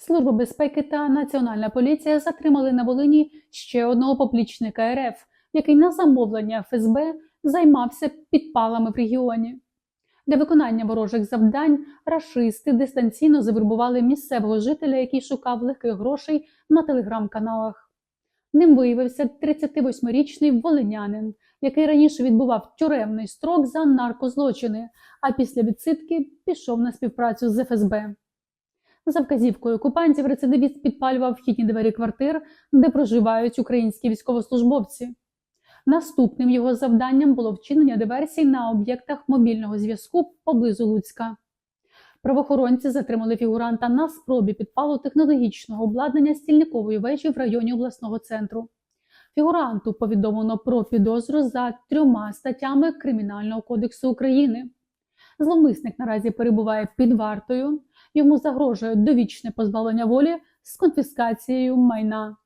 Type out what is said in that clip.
Служба безпеки та Національна поліція затримали на Волині ще одного поплічника РФ, який на замовлення ФСБ займався підпалами в регіоні. Для виконання ворожих завдань рашисти дистанційно завербували місцевого жителя, який шукав легких грошей на телеграм-каналах. Ним виявився 38-річний волинянин, який раніше відбував тюремний строк за наркозлочини, а після відсидки пішов на співпрацю з ФСБ. За вказівкою окупантів рецидивіст підпалював вхідні двері квартир, де проживають українські військовослужбовці. Наступним його завданням було вчинення диверсій на об'єктах мобільного зв'язку поблизу Луцька. Правоохоронці затримали фігуранта на спробі підпалу технологічного обладнання стільникової вежі в районі обласного центру. Фігуранту повідомлено про підозру за трьома статтями Кримінального кодексу України. Зловмисник наразі перебуває під вартою. Йому загрожує довічне позбавлення волі з конфіскацією майна.